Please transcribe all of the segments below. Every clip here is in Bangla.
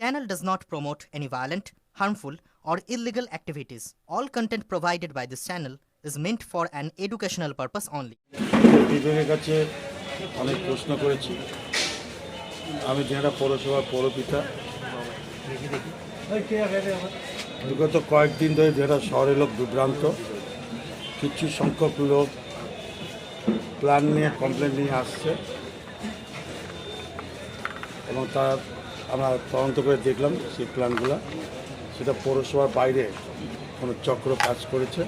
Channel does not promote any violent, harmful, or illegal activities. All content provided by this channel is meant for an educational purpose only. বিগত কয়েকদিন ধরে জেলা শহরের লোক বিভ্রান্ত কিছু সংখ্যক লোক প্ল্যান নিয়ে কমপ্লেন নিয়ে আসছে এবং তার আমরা তদন্ত করে দেখলাম সেই প্ল্যানগুলো। সেটা পৌরসভার বাইরে কোনো চক্র কাজ করেছে।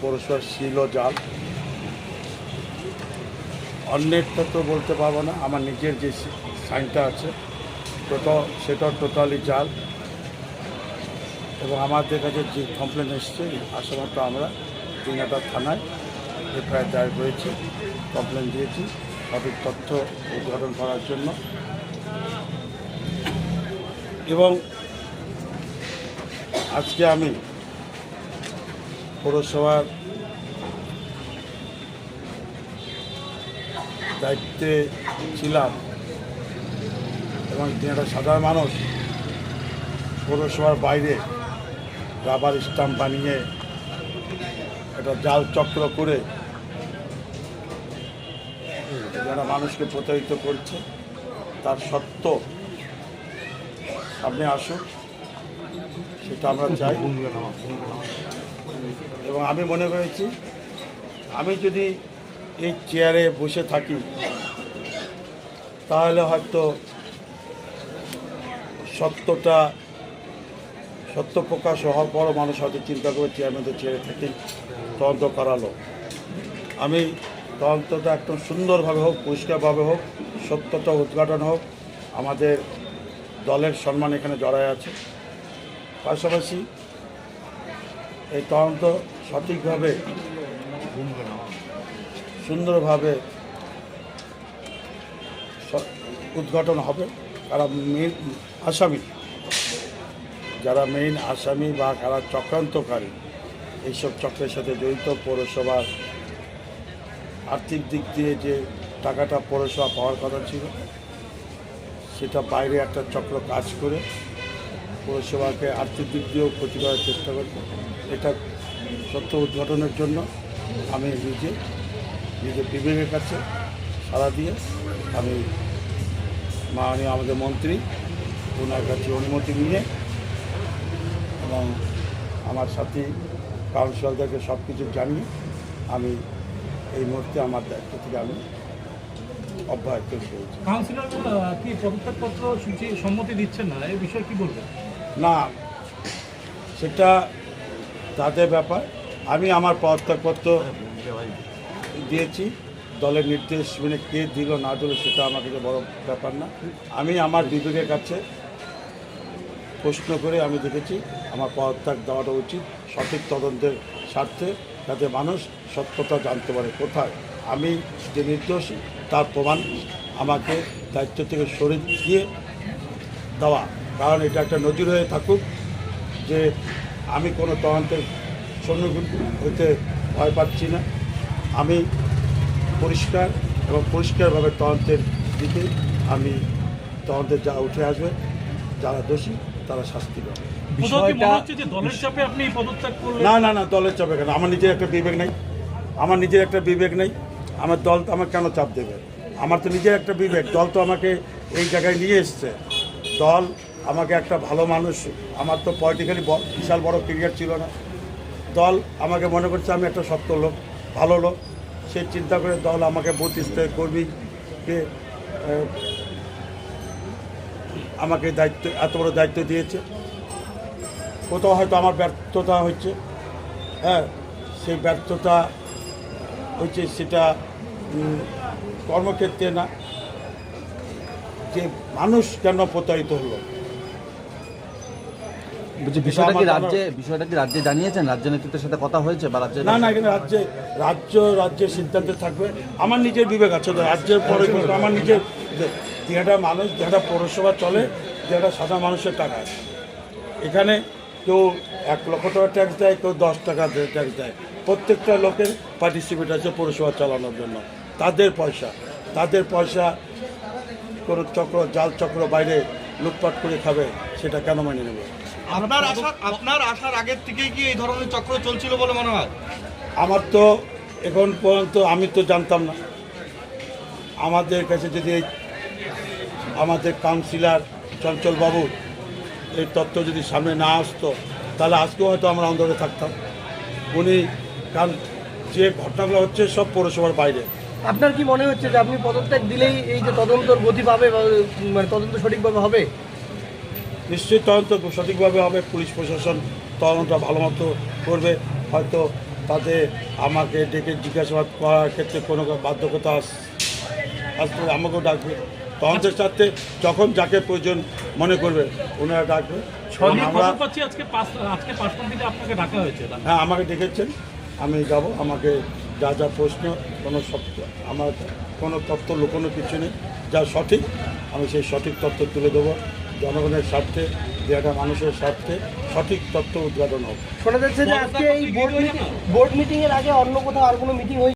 পৌরসভার শিল ও জাল। অন্যেরটা তো বলতে পারব না, আমার নিজের যে সাইনটা আছে, টোটাল, সেটাও টোটালি জাল। এবং আমাদের কাছে যে কমপ্লেন এসছে আসামাত্র আমরা দিনাটা থানায় এফআইআর দায়ের করেছি কমপ্লেন দিয়েছি। সঠিক তথ্য উদ্ঘাটন করার জন্য এবং আজকে আমি পৌরসভার দায়িত্বে ছিলাম এবং একটা সাধারণ মানুষ, পৌরসভার বাইরে রাবার স্টাম্প বানিয়ে একটা জাল চক্র করে যারা মানুষকে প্রতারিত করছে। তার সত্য। সামনে আসুক সেটা আমরা চাই। এবং আমি মনে করেছি, আমি যদি এই চেয়ারে বসে থাকি, তাহলে হয়তো সত্যটা, সত্য প্রকাশ হওয়ার পরও মানুষ হয়তো চিন্তা করে চেয়ারম্যানদের চেয়ারে থেকে, তদন্ত করালো। আমি তদন্তটা একদম সুন্দরভাবে হোক, পরিষ্কারভাবে হোক সত্যতা উদ্ঘাটন হোক, আমাদের দলের সম্মান এখানে জড়ায় আছে। পাশাপাশি এই তদন্ত সঠিকভাবে, সুন্দরভাবে উদ্ঘাটন হবে। কারা মেন আসামি, যারা মেইন আসামি বা কারা চক্রান্তকারী, এইসব চক্রের সাথে জড়িত পৌরসভার আর্থিক দিক দিয়ে যে টাকাটা পৌরসভা পাওয়ার কথা ছিল, সেটা বাইরে একটা চক্র কাজ করে পৌরসভাকে আর্থিক দিক দিয়েও ক্ষতি করার চেষ্টা করছে। এটা সত্য উদ্ঘাটনের জন্য আমি নিজে নিজের বিবেকের কাছে সাড়া দিয়ে আমি মাননীয় আমাদের মন্ত্রী ওনার কাছে অনুমতি নিয়ে এবং আমার সাথী কাউন্সিলরদেরকে সব কিছু জানিয়ে আমি এই মুহূর্তে আমার দায়িত্ব থেকে আমি অব্যাহত কাউন্সিলর কি পদত্যাগপত্র সূচি সম্মতি দিচ্ছেন না? এই বিষয়ে কি বলবেন? না সেটা তাদের ব্যাপার। আমি আমার পদত্যাগপত্র দিয়েছি। দলের নির্দেশ মানে কে দিল না দিল সেটা আমার কাছে বড় ব্যাপার না। আমি আমার বিবেকের কাছে প্রশ্ন করে আমি দেখেছি আমার পদত্যাগ দেওয়াটা উচিত। সঠিক তদন্তের স্বার্থে যাতে মানুষ সত্যতা জানতে পারে কোথায়। আমি যে নির্দোষী, তার প্রমাণ আমাকে দায়িত্ব থেকে সরে দিয়ে দেওয়া। কারণ এটা একটা নজির হয়ে থাকুক যে আমি কোনো তদন্তের সম্মুখীন হইতে ভয় পাচ্ছি না। আমি পরিষ্কার এবং পরিষ্কারভাবে তদন্তের দিকে আমি তদন্তের যা উঠে আসবে, যারা দোষী, তারা শাস্তি পাবে। না না না দলের চাপে কেন? আমার নিজের একটা বিবেক নেই। আমার নিজের একটা বিবেক নেই। আমার দল তো আমাকে কেন চাপ দেবে? আমার তো নিজের একটা বিবেক। দল তো আমাকে এই জায়গায় নিয়ে এসছে। দল আমাকে একটা ভালো মানুষ আমার তো পলিটিক্যালি বিশাল বড় ক্রিকেট ছিল না। দল আমাকে মনে করছে আমি একটা সত্য লোক ভালো লোক। সে চিন্তা করে দল আমাকে বুথ স্তরের কর্মীকে আমাকে দায়িত্ব এত বড় দায়িত্ব দিয়েছে। কোথাও হয়তো আমার ব্যর্থতা হচ্ছে। হ্যাঁ সেই ব্যর্থতা হচ্ছে সেটা কর্মক্ষেত্রে না যে মানুষ কেন প্রতারিত হলো। বিষয়টা কি রাজ্যে বিষয়টা কি রাজ্যে জানিয়েছেন? রাজ্য নেতৃত্বের সাথে কথা হয়েছে বা না না এখানে রাজ্যে রাজ্য রাজ্যের সিদ্ধান্তে থাকবে। আমার নিজের বিবেক আছে রাজ্যের পরে আমার নিজের যেটা মানুষ যেটা পৌরসভা চলে যেটা সাধারণ মানুষের টাকা। আছে এখানে কেউ এক লক্ষ টাকা ট্যাক্স দেয় কেউ দশ টাকা ট্যাক্স দেয়। প্রত্যেকটা লোকের পার্টিসিপেট আছে পৌরসভা চালানোর জন্য। তাদের পয়সা। তাদের পয়সা কোনো চক্র জাল চক্র বাইরে লুটপাট করে খাবে সেটা কেন মেনে নেবে? আপনার আসার আপনার আসার আগের থেকেই কি এই ধরনের চক্র চলছিল বলে মনে হয়? আমার তো এখন পর্যন্ত আমি তো জানতাম না। আমাদের কাছে যদি আমাদের কাউন্সিলর চঞ্চলবাবু এই তত্ত্ব যদি সামনে না আসতো তাহলে আজকেও হয়তো আমরা অন্ধকারে থাকতাম। উনি কারণ যে ঘটনাগুলো হচ্ছে সব পৌরসভার বাইরে। আপনার কি মনে হচ্ছে যে আপনি পদত্যাগ দিলেই এই যে তদন্তর গতি পাবে মানে তদন্ত সঠিকভাবে হবে? নিশ্চয়ই তদন্ত সঠিকভাবে হবে পুলিশ প্রশাসন তদন্ত ভালো মতো করবে। হয়তো তাতে আমাকে ডেকে জিজ্ঞাসাবাদ করার ক্ষেত্রে কোনো বাধ্যকতা আস- আসলে আমাকেও ডাকবে। তদন্তের স্বার্থে যখন যাকে প্রয়োজন মনে করবে ওনারা ডাকবে। হ্যাঁ আমাকে ডেকেছেন। আমি যাব আমাকে যা যা প্রশ্ন কোনো সত্য আমার কোনো তথ্য লুকোনো কিছু নেই। যা সঠিক আমি সেই সঠিক তথ্য তুলে দেবো। জনগণের স্বার্থে দেয়াটা মানুষের স্বার্থে সঠিক তথ্য উদ্ঘাটন হবে শোনা যাচ্ছে যে আজকে এই বোর্ড মিটিং বোর্ড মিটিং এর আগে অন্য কোথাও আর কোনো মিটিং হয়েছে